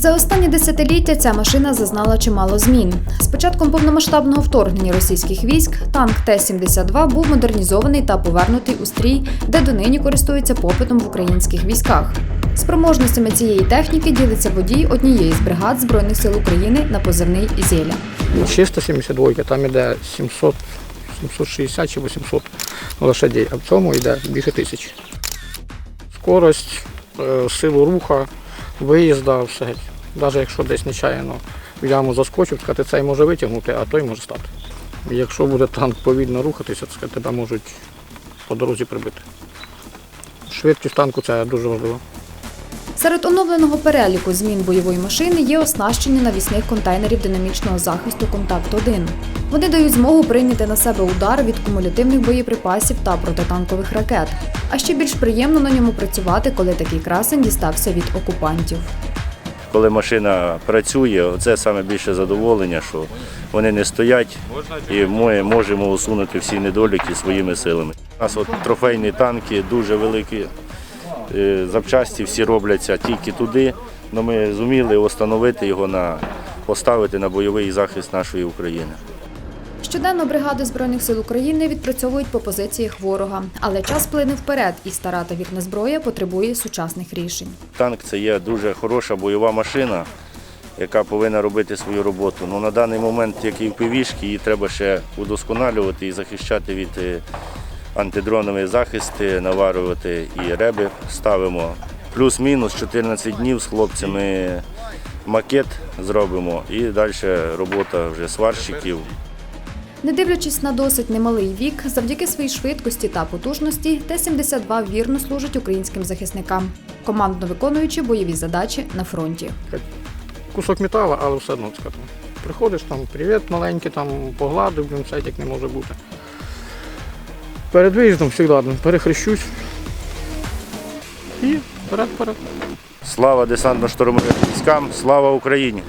За останні десятиліття ця машина зазнала чимало змін. З початком повномасштабного вторгнення російських військ танк Т-72 був модернізований та повернутий у стрій, де донині користується попитом в українських військах. Спроможностями цієї техніки ділиться водій однієї з бригад Збройних сил України на позивний Ізєля. Чисто 72, там іде 700, 760 чи 800 лошадей, а в цьому йде більше тисяч. Скорость, е, силу руха, виїзда, все. Навіть якщо десь нечаянно в яму заскочив, сказати, цей може витягнути, а той може стати. Якщо буде танк повільно рухатися, то тебе можуть по дорозі прибити. Швидкість танку це дуже важливо. Серед оновленого переліку змін бойової машини є оснащення навісних контейнерів динамічного захисту Контакт-1. Вони дають змогу прийняти на себе удар від кумулятивних боєприпасів та протитанкових ракет. А ще більш приємно на ньому працювати, коли такий красень дістався від окупантів. Коли машина працює, це саме більше задоволення, що вони не стоять і ми можемо усунути всі недоліки своїми силами. У нас от трофейні танки дуже великі, е, запчасті всі робляться тільки туди, але ми зуміли встановити його на поставити на бойовий захист нашої України. Щоденно бригади Збройних сил України відпрацьовують по позиціях ворога, але час плине вперед, і стара та вірна зброя потребує сучасних рішень. Танк це є дуже хороша бойова машина, яка повинна робити свою роботу. Ну, на даний момент, як і в півішки, її треба ще удосконалювати і захищати від е, антидронових захисти, наварювати і реби ставимо. Плюс-мінус 14 днів з хлопцями макет зробимо і далі робота вже сварщиків. Не дивлячись на досить немалий вік, завдяки своїй швидкості та потужності, Т-72 вірно служить українським захисникам, командно виконуючи бойові задачі на фронті. Кусок металу, але все одно сказати. Приходиш там, привіт, маленький, там погладив, блін, все як не може бути. Перед виїздом завжди перехрещусь. І вперед, вперед. Слава десантно-штурмовим військам, слава Україні!